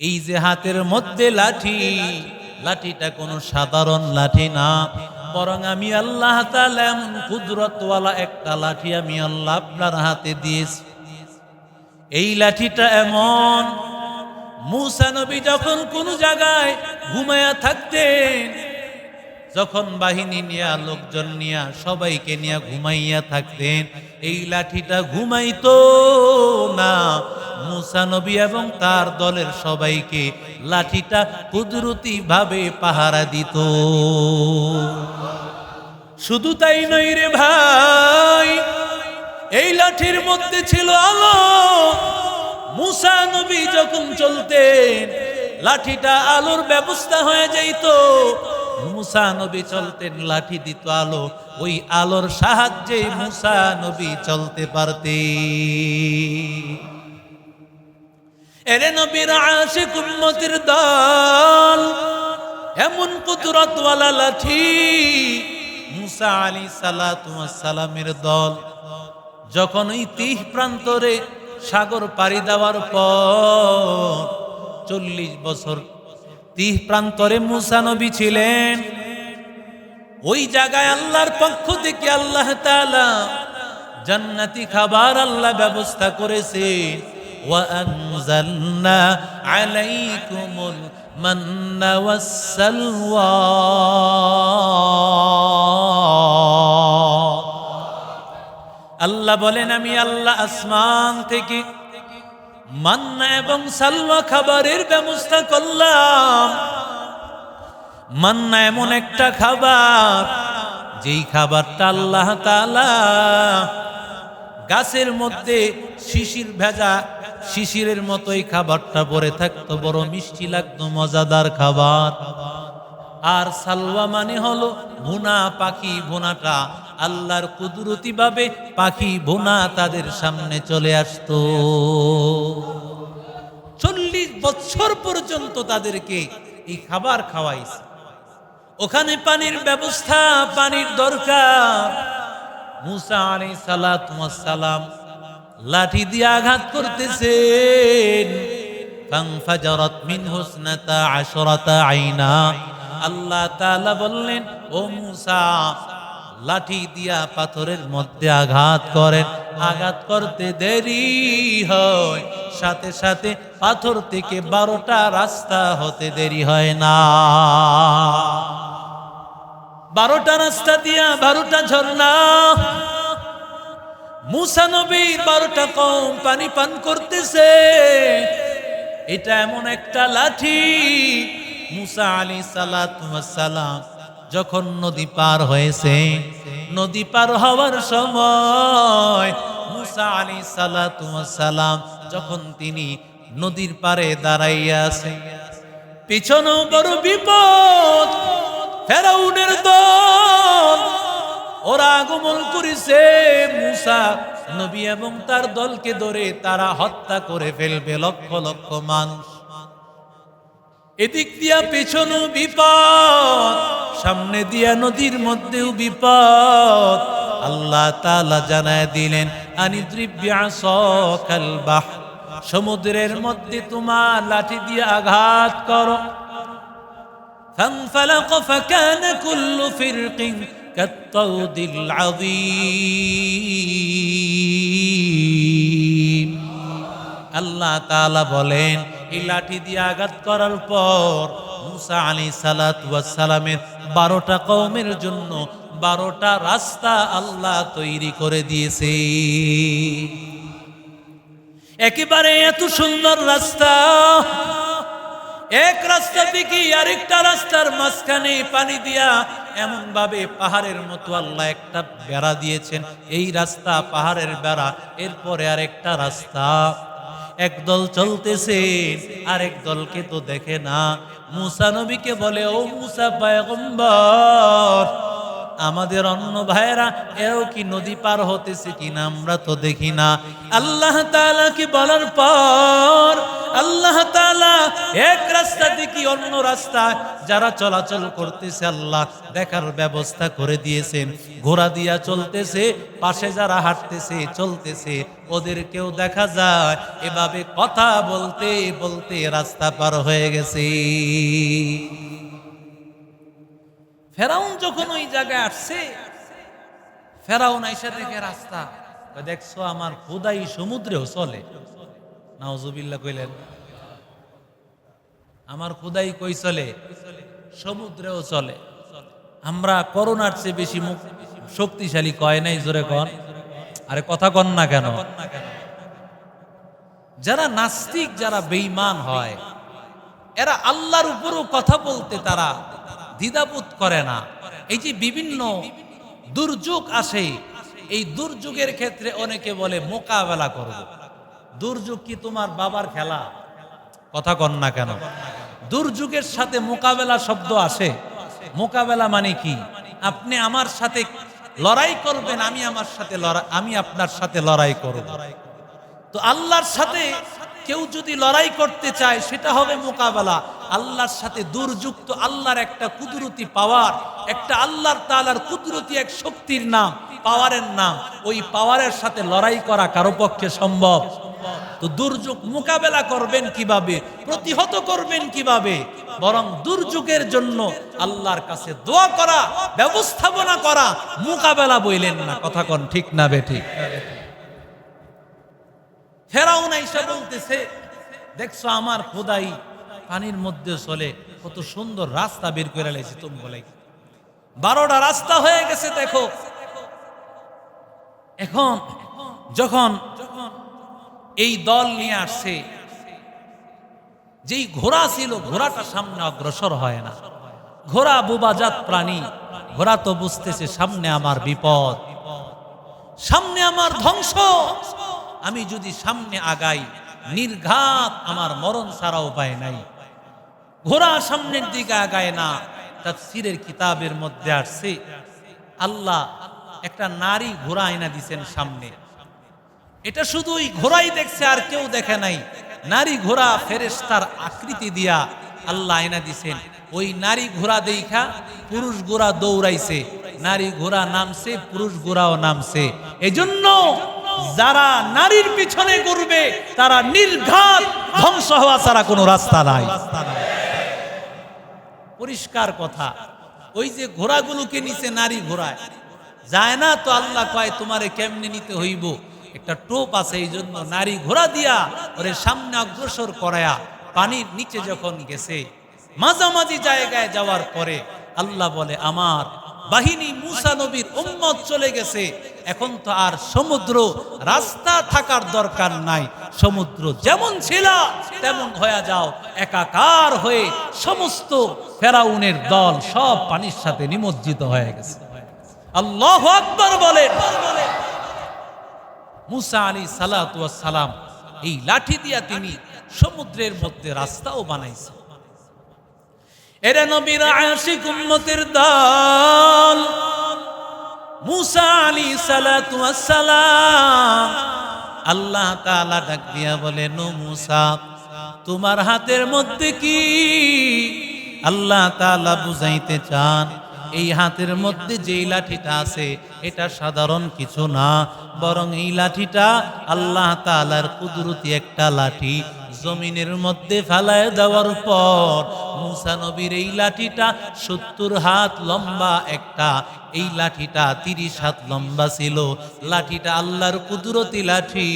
এই যে হাতের মধ্যে লাঠি, লাঠিটা কোনো সাধারণ লাঠি না। বরং আমি আল্লাহ এমন কুদরতওয়ালা একটা লাঠি আমি আল্লাহ আপনার হাতে দিয়েছি। এই লাঠিটা এমন মুসানবী যখন কোন জায়গায় ঘুমায়া থাকতেন যখন বাহিনী নিয়া, লোকজন নিয়া, সবাইকে নিয়া ঘুমাইয়া থাকতেন, এই লাঠিটা ঘুমাইতো না। মুসা নবী এবং তার দলের সবাইকে লাঠিটা কুদরতি ভাবে পাহারা দিত। শুধু তাই নই রে ভাই, এই লাঠির মধ্যে ছিল আলো। মুসা নবী যখন চলতেন, লাঠিটা আলোর ব্যবস্থা হয়ে যাইত। মুসা নবী চলতেন লাঠি দিত আলো, ওই আলোর সাহায্যে মুসা নবী চলতে পারতে এরে নবীর আশিক উম্মতির দল, এমন কুদরতওয়ালা লাঠি, মুসা আলী সালামের দল, যখন ওই তিহ প্রান্তরে সাগর পাড়ি দেওয়ার পর চল্লিশ বছর তিহ প্রান্তরে মুসা নবী ছিলেন ওই জায়গায় আল্লাহর পক্ষ থেকে আল্লাহ তাআলা জান্নাতি খাবার আল্লাহ ব্যবস্থা করেছে وأنزلنا عليكم المن والسلوى আল্লাহ বলেন আমি আল্লাহ আসমান থেকে মান্না এবং সালওয়া খাবারের ব্যবস্থা করলাম। মান্না এমন একটা খাবার, যেই খাবারটা আল্লাহ গাছের মধ্যে শিশির ভেজা শিশিরের মতো এই খাবারটা পরে থাকতো, বড় মিষ্টি লাগতো, মজাদার খাবার। আর সালওয়া মানে হলো ভুনা পাখি, ভুনাটা আল্লাহর কুদরতি ভাবে পাখি ভুনা তাদের সামনে চলে আসতো। চল্লিশ বছর পর্যন্ত তাদেরকে এই খাবার খাওয়াইছে। ওখানে পানির ব্যবস্থা, পানির দরকার। মুসা আলী সালাম লাঠি দিয়ে আঘাত করতেছেন। আল্লাহ বললেন, ও মুসা লাঠি দিয়া পাথরের মধ্যে আঘাত করেন আঘাত করতে দেরি হয়, সাথে সাথে পাথর থেকে বারোটা রাস্তা হতে দেরি হয় না। বারোটা রাস্তা দিয়া বারোটা ঝর্ণা। মুসা নবী বারোটা কম পানি পান করতেছে। এটা এমন একটা লাঠি। মুসা আলী সালাম যখন নদী পার হয়েছে, নদী পার হওয়ার সময় মুসা আলী সালাম যখন তিনি নদীর পারে দাঁড়াইয়া আছে পিছনেও বড় বিপদ, ফেরাউনের দল, ওরা আগমন করেছে, মুসা নবী এবং তার দলকে ধরে তারা হত্যা করে ফেলবে লক্ষ লক্ষ মানুষ। এদিক দিয়া পেছনেও বিপদ সামনে দিয়া নদীর মধ্যেও বিপদ আল্লাহ তাআলা জানায় দিলেন আনিদ্রিব্যা সকাল বাহ সমুদ্রের মধ্যে তোমার লাঠি দিয়ে আঘাত করো فانفلق فكان كل فرق كالطود العظيم আল্লাহ তাআলা বলেন এই লাঠি দিয়ে আঘাত করার পর মুসা আলী সালামের বারোটা কৌমের জন্য বারোটা রাস্তা আল্লাহ তৈরি করে দিয়েছে। একেবারে এত সুন্দর রাস্তা। এক রাস্তা থেকে আরেকটা রাস্তার মাঝখানে পানি দিয়া এমন ভাবে পাহাড়ের মতো আল্লাহ একটা বেড়া দিয়েছেন। এই রাস্তা পাহাড়ের বেড়া, এরপরে আরেকটা রাস্তা। একদল চলতেছে আরেক দলকে তো দেখে না। মুসা নবীকে বলে ও মুসা পায়গম্বর আমাদের অন্য ভাইয়েরা, এও কি নদী পার হতেছে কিনা আমরা তো দেখি না। আল্লাহ তাআলাকে বলার পর, আল্লাহ তাআলা এক রাস্তা থেকে অন্য রাস্তা, যারা চলাচল করতেছে আল্লাহ দেখার ব্যবস্থা করে দিয়েছেন। ঘোড়া দিয়া চলতেছে, পাশে যারা হাঁটতেছে, চলতেছে ওদেরকেও দেখা যায়, এভাবে কথা বলতে বলতে রাস্তা পার হয়ে গেছে। ফেরাউন যখন ওই জায়গায় আসছে, ফেরাউন আইসা দেখে রাস্তা। দেখছ, আমার খুদাই সমুদ্রেও চলে। নাওজুবিল্লাহ কইলেন, আমার খুদাই কই চলে? সমুদ্রেও চলে। আমরা করোনার চেয়ে বেশি শক্তিশালী কয় নাই? জোরে কন। আরে, কথা কন না কেন? যারা নাস্তিক, যারা বেইমান হয়, এরা আল্লাহর উপরও কথা বলতে তারা দ্বিধাবোধ করে না। এই যে বিভিন্ন দুর্যোগ আসে, এই দুর্যোগের ক্ষেত্রে অনেকে বলে মোকাবেলা করব। দুর্যোগ কি তোমার বাবার খেলা? কথা কন না কেন। দুর্যোগের সাথে মোকাবেলা শব্দ আসে। মোকাবেলা মানে কি? আপনি আমার সাথে লড়াই করবেন, আমি আমার সাথে লড়াই আমি আপনার সাথে লড়াই করব। তো আল্লাহর সাথে কেউ যদি লড়াই করতে চায়, সেটা হবে মোকাবেলা। আল্লাহর সাথে দুর্যুক্ত, আল্লাহর একটা কুদরতি পাওয়ার একটা আল্লাহর তালার কুদরতি এক শক্তির নাম পাওয়ারের নাম, ওই পাওয়ারের সাথে লড়াই করা কারও পক্ষে সম্ভব। তো দুর্যোগ মোকাবেলা করবেন কীভাবে? প্রতিহত করবেন কীভাবে? বরং দুর্যোগের জন্য আল্লাহর কাছে দোয়া করা, ব্যবস্থাপনা করা, মোকাবেলা বইলেন না। কথা কন ঠিক না বে ঠিক ফেরাউন আইসা বলতেছে, দেখছ আমার খোদাই পানির মধ্যে চলে, কত সুন্দর রাস্তা বের করে তুমি বলে বারোটা রাস্তা হয়ে গেছে, দেখো। এখন যখন এই দল নিয়ে আসছে, যেই ঘোড়া ছিল, ঘোড়াটা সামনে অগ্রসর হয় না। ঘোড়া বোবাজাত প্রাণী, ঘোড়া তো বুঝতেছে, সামনে আমার বিপদ। সামনে আমার ধ্বংস। আমি যদি সামনে আগাই, নির্ঘাত আমার মরণ ছাড়া উপায় নাই। ঘোড়া সামনের দিকে আগায় না, তাফসীরের কিতাবের মধ্যে আসছে, আল্লাহ একটা নারী ঘোড়া আয়না দিছেন সামনে। এটা শুধুই ঘোড়াই দেখছে, আর কেউ দেখে নাই। নারী ঘোড়া ফেরেস্তার আকৃতি দিয়া আল্লাহ আয়না দিছেন। ওই নারী ঘোড়া দেখা পুরুষ ঘোড়া দৌড়াইছে, নারী ঘোড়া নামছে, পুরুষ ঘোড়াও নামছে। এজন্য যারা নারীর পিছনে ঘুরবে, তারা নির্ঘাত ধ্বংস হওয়া ছাড়া কোনো রাস্তা নাই। পরিষ্কার কথা। ওই যে ঘোড়াগুলোকে নিচে নারী ঘোড়ায়। যায় না তো আল্লাহ কয়, তোমারে কেমনে নিতে হইব? একটা টোপ আছে, এই জন্য নারী ঘোড়া দিয়া ওরে সামনে অগ্রসর করায়া পানির নিচে যখন গেছে, মাঝামাঝি জায়গায় যাওয়ার পরে আল্লাহ বলে, আমার বাহিনী মুসা নবীর উম্মত চলে গেছে। এখন তো আর সমুদ্র রাস্তা থাকার দরকার নাই। সমুদ্র যেমন ছিল, তেমন হয়ে যাও। একাকার হয়ে সমস্ত ফেরাউনের দল সব পানির সাথে নিমজ্জিত হয়ে গেছে। আল্লাহ আকবর বলেন। মুসা আলী সালাম, এই লাঠি দিয়া তিনি সমুদ্রের মধ্যে রাস্তাও বানাইছে। এরা নবীর আশিক উম্মতের দল আল্লাহ তাআলা ডাক দিয়া বলে নো মুসা, তোমার হাতের মধ্যে কি আল্লাহ তাআলা বুঝাইতে চান? এই হাতের মধ্যে যেই লাঠিটা আছে, এটা সাধারণ কিছু না, বরং এই লাঠিটা আল্লাহ তাআলার কুদরতি একটা লাঠি। জমিনের মধ্যে ফেলায় দেওয়ার পর মুসা নবীর এই লাঠিটা সত্তর হাত লম্বা একটা, এই লাঠিটা তিরিশ হাত লম্বা ছিল। লাঠিটা আল্লাহর কুদরতি লাঠি,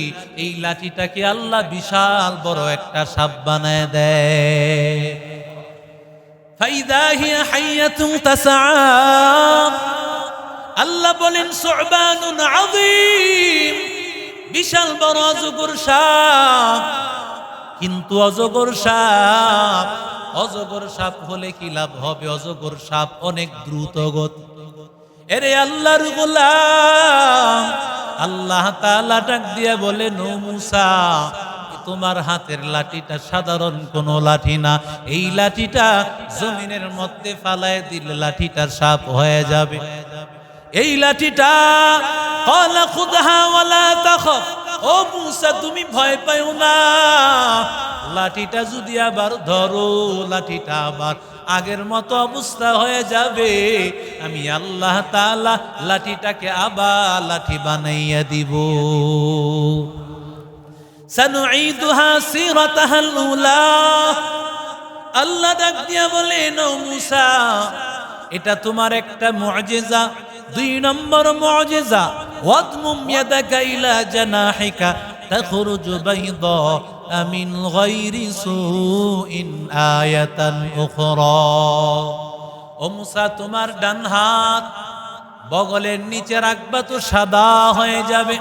এই লাঠিটাকে আল্লাহ বিশাল বড় একটা সাপ বানায় দেয়। আল্লাহ বলেন সুবানুন আযীম, বিশাল বড় অজগর সাপ। কিন্তু অজগর সাপ অজগর সাপ হলে কি লাভ হবে? অজগর সাপ অনেক দ্রুত গতি। এরে আল্লাহর গোলাম, আল্লাহ তাআলা ডাক দিয়ে বলে, নো মুসা তোমার হাতের লাঠিটা সাধারণ কোনো লাঠি না। এই লাঠিটা জমিনের মধ্যে ফালায় দিলে লাঠিটা সাপ হয়ে যাবে। এই লাঠিটা, কলা খুদহা ওয়ালা ও মুসা, তুমি ভয় পাও না। লাঠিটা যদি আবার ধরো, লাঠিটা আবার আগের মতো অবস্থা হয়ে যাবে। আমি আল্লাহ তালা লাঠিটাকে আবার লাঠি বানাইয়া দিব। সানুঈদুহা সিরাতাহাল উলা। আল্লাহ ডাক দিয়া বলেন, ও মুসা, এটা তোমার একটা মুআজিজা দুই নম্বর মুআজিজা ওয়াদমুম ইয়াদাকা ইলা জানাহিকা, তাখরুজু বাইদা মিন গায়রি সুইন আয়াতান উখরা। ও মুসা, তোমার ডান হাত বগলের নিচে রাখবা তো সাদা হয়ে যাবে।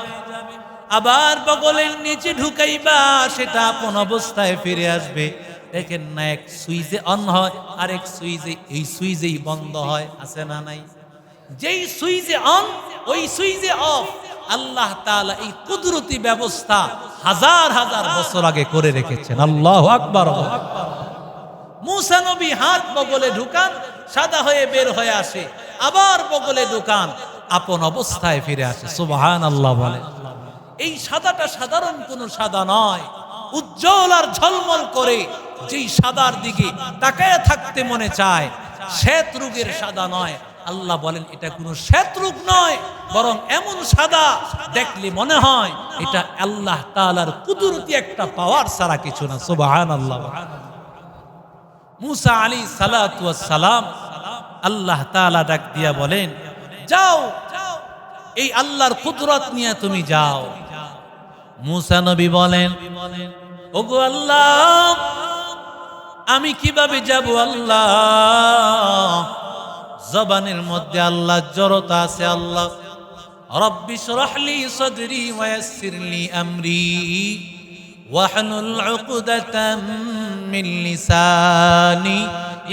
আবার বগলের নিচে ঢুকাইবা, সেটা আপন অবস্থায় ফিরে আসবে। দেখেন না, এক সুইচে অন হয় আর এক সুইচে এই সুইচেই বন্ধ হয়, আছে না নাই? যেই সুইজে অন, ওই সুইচে অফ। আল্লাহ তাআলা এই কুদরতি ব্যবস্থা হাজার হাজার বছর আগে করে রেখেছেন। আল্লাহ আকবার। মুসা নবী হাত বগলে ঢুকান, সাদা হয়ে বের হয়ে আসে, আবার বগলে ঢুকান, আপন অবস্থায় ফিরে আসে। সুবহান আল্লাহ বলে। এই সাদাটা সাধারণ কোনো সাদা নয়। উজ্জ্বল আর ঝলমল করে যেই সাদার দিকে তাকায় থাকতে মনে চায়, শ্বেত রোগের সাদা নয়। আল্লাহ বলেন, এটা কোনো শ্বেত রোগ নয়, বরং এমন সাদা, দেখলে মনে হয় এটা আল্লাহ তাআলার কুদরতি একটা পাওয়ার সারা কিছু না। সুবহান আল্লাহ মুসা আলী সালাম আল্লাহ তাআলা ডাক দিয়া বলেন, যাও, এই আল্লাহর কুদরত নিয়ে তুমি যাও। মুসা নবী বলেন, ওগো আল্লাহ, আমি কীভাবে যাব আল্লাহ? জবানের মধ্যে আল্লাহ জড়তা আছে, আল্লাহ। রব্বি শরহলি সদরি ওয়াসিরলি আমরি ওয়াহনুল উকদাতাম মিন লিসানি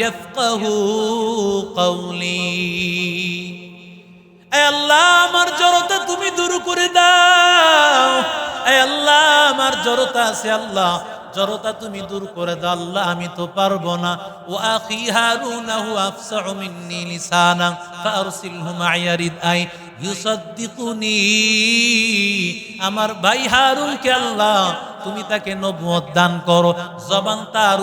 ইয়াফকাহু কওলি। এ আল্লাহ, আমার জড়তা তুমি দূর করে দাও। এ আল্লাহ, আমার জড়তা আছে, আল্লাহ। জড়তা তুমি দূর করে দাও, আল্লাহ, আমি তো পারব না। ও আখি হারুনাহু আফসাহু মিন্নি লিসানা ফারসিলহু মাইয়ারিদ আই ইউসাদ্দিকুনি। আমার ভাই হারুনকে আল্লাহ, তুমি তাকে নবুয়ত দান করো। জবান তার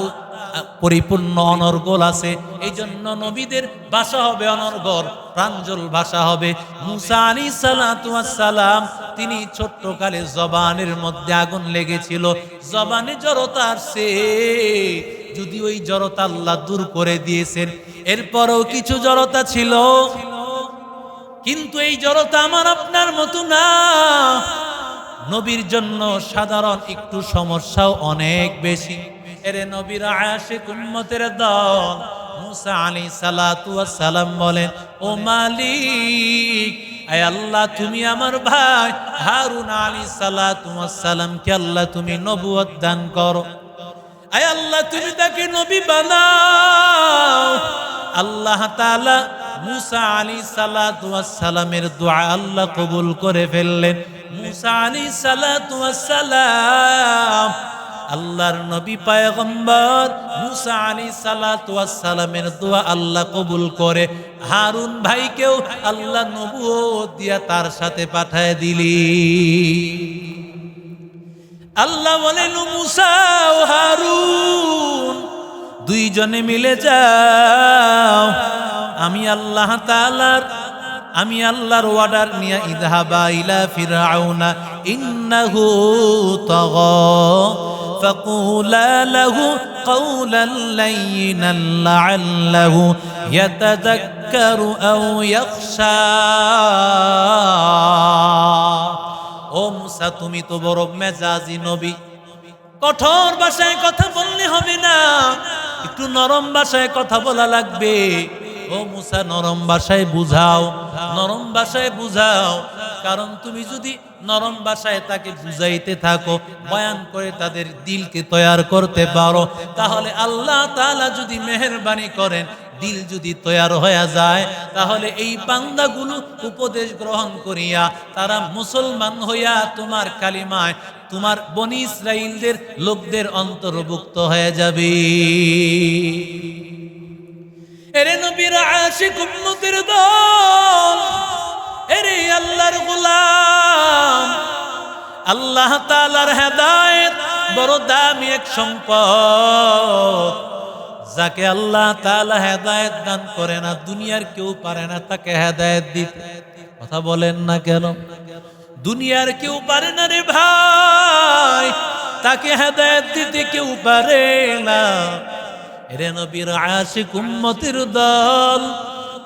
পরিপূর্ণ অনর্গল আছে। এই জন্য নবীদের ভাষা হবে অনর্গল, প্রাঞ্জল ভাষা হবে। মুসা আলী সালাম তিনি ছোট্টকালে জবানের মধ্যে আগুন লেগেছিল। জবানে জড়তা আসছে। যদি ওই জড়তা আল্লাহ দূর করে দিয়েছেন, এরপরও কিছু জড়তা ছিল। কিন্তু এই জড়তা আমার আপনার মতো না। নবীর জন্য সাধারণ একটু সমস্যাও অনেক বেশি। এরে নবীর আয়াসে কুম্মতের দল মুসা আলী সালাতু সালাম বলেন, ও মালিক, আয় আল্লাহ, তুমি আমার ভাই হারুন আলী সালাতু সালামকে আল্লাহ তুমি নবুয়ত দান করো। আয় আল্লাহ, তুমি তাকে নবী বানাও। আল্লাহ তাআলা মুসা আলী সালাতু সালামের দোয়া আল্লাহ কবুল করে ফেললেন। মুসা আলী সালাতু সালাম আল্লাহর নবী পায়গম্বর মুসা আলী সালাতু সালামের দোয়া আল্লাহ কবুল করে। হারুন ভাইকেও আল্লাহ নবুয়ত দিয়া তার সাথে পাঠায় দিলি। আল্লাহ বলেন মুসা, ও হারুন, দুইজনে মিলে যাও। আমি আল্লাহ তাআলার, আমি আল্লাহর অর্ডার নিয়ে ইদহাবা ইলা ফিরাউনা ইন্নাহু তাগা। فقولا له قولا لينا لعله يتذكر أو يخشى ও মুসা তুমি তো বড় মেজাজি নবী কঠোর ভাষায় কথা বললে হবে না একটু নরম ভাষায় কথা বলা লাগবে ও মুসা, নরম ভাষায় বুঝাও, নরম ভাষায় বুঝাও। কারণ তুমি যদি নরম ভাষায় তাকে বুঝাইতে থাকো, বয়ান করে তাদের দিলকে তৈয়ার করতে পারো, তাহলে আল্লাহ তালা যদি মেহেরবানি করেন, দিল যদি তৈয়ার হয়ে যায়, তাহলে এই বান্দাগুলো উপদেশ গ্রহণ করিয়া তারা মুসলমান হইয়া তোমার কালিমায় তোমার বনি ইসরাইলদের লোকদের অন্তর্ভুক্ত হয়ে যাবে। এরে নবীর আশিক উম্মতের দল, এরে আল্লাহর গোলাম। আল্লাহ তাআলার হেদায়েত বড় দামি এক সম্পদ। যাকে আল্লাহ তাআলা হেদায়েত দান করে না, দুনিয়ার কেউ পারে না, তাকে হেদায়েত দিতে। কথা বলেন না কেন? দুনিয়ার কেউ পারে না রে ভাই, তাকে হেদায়েত দিতে কেউ পারে না। এরে নবীর আশিক উম্মতের দল,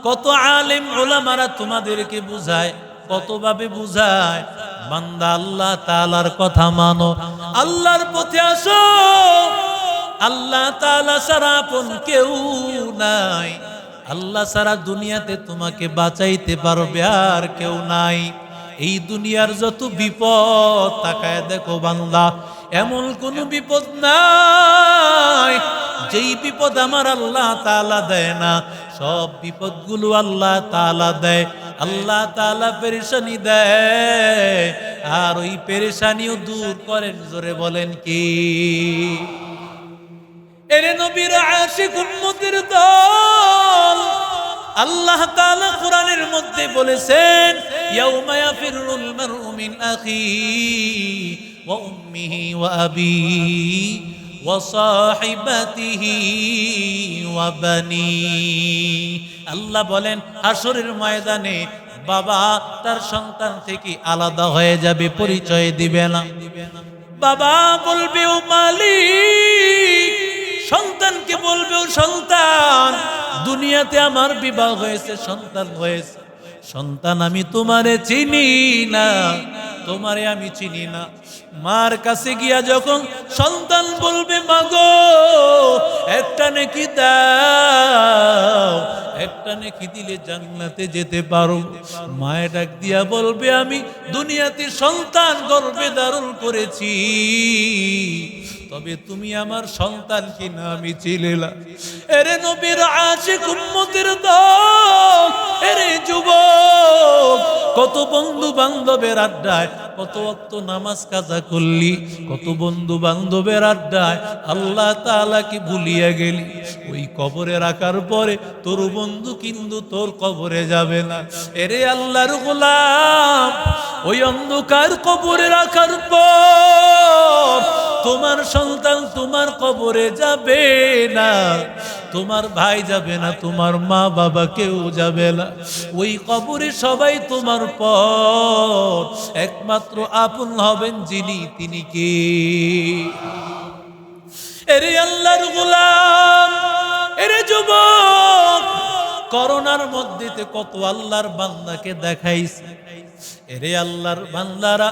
কত আলেম ওলামারা তোমাদেরকে বুঝায় কতভাবে বুঝায়, বান্দা আল্লাহ তাআলার কথা মানো, আল্লাহর পথে আসো, আল্লাহ তাআলা ছাড়া আপন কেউ নাই, আল্লাহ সারা দুনিয়াতে তোমাকে বাঁচাইতে পারবে আর কেউ নাই, এই দুনিয়ার যত বিপদ, তাকায় দেখো বান্দা, এমন কোনো বিপদ নাই যেই বিপদ আমার আল্লাহ তালা দেয় না, সব বিপদগুলো আল্লাহ তালা দেয়। আল্লাহ তালা পেরেশানি দেয়। আর ওই পেরেশানিও দূর করেন, জোরে বলেন কি? এরে নবীর আশিক উম্মতের দল, আল্লাহ তাআলা কোরআনের মধ্যে বলেছেন, ইয়াউমা ইয়াফিরুল মারউ মিন আখি ওয়া উম্মিহি ওয়া আবি। আল্লাহ বলেন হাসরের ময়দানে বাবা তার সন্তান থেকে আলাদা হয়ে যাবে, পরিচয় দিবে না। বাবা বলবে, ও মালিক, সন্তানকে বলবে, ও সন্তান, দুনিয়াতে আমার বিবাহ হয়েছে, সন্তান হয়েছে। সন্তান আমি তোমারে চিনি না, তোমারে আমি চিনি না। মার কাছে গিয়া যখন সন্তান বলবে, মাগো, একটা নাকি দাও, একটা নাকি দিলে জান্নাতে যেতে পারো। মায়ের ডাক দিয়া বলবে, আমি দুনিয়াতে সন্তান গর্বে দারুণ করেছি। তবে তুমি আমার সন্তান কিনা আমি চিলিলা এরে নবীর আশিক উম্মতের দল এরে কত বন্ধু বান্ধবের আড্ডায়, কত অক্ত নামাজ কাজা করলি, কত বন্ধু বান্ধবের আড্ডায়, আল্লাহ তাআলাকে ভুলিয়া গেলি? ওই কবরে রাখার পরে তোর বন্ধু কিন্তু তোর কবরে যাবে না। এরে আল্লাহর গোলাম, ওই অন্ধকার কবরে রাখার পর তোমার সন্তান তোমার কবরে যাবে না। তোমার ভাই যাবে না, তোমার মা বাবা কেউ যাবে না। ওই কবরে সবাই তোমার পর একমাত্র আপন হবেন যিনি, তিনি কে? এরে আল্লাহর গোলাম, এরে যুবক, করোনার মধ্যেতে কত আল্লাহর বান্দাকে দেখাইছে। এরে আল্লাহর বান্দারা,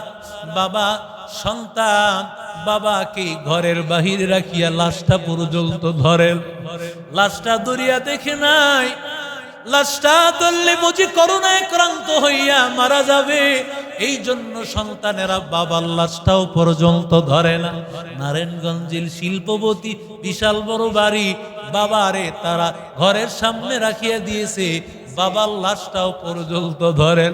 বাবা, সন্তান বাবাকে ঘরের বাহিরে রাখিয়া লাশটা পর্যন্ত ধরেন। লাশটা দরিয়া দেখে নাই। লাশটা ধরলে বুঝি করোনায় ক্রান্ত হইয়া মারা যাবে। এই জন্য সন্তানেরা বাবার লাশটাও পর্যন্ত ধরে না। নারায়ণগঞ্জের শিল্পবতী বিশাল বড় বাড়ি বাবারে তারা ঘরের সামনে রাখিয়া দিয়েছে। বাবার লাশটাও পর্যন্ত ধরেন।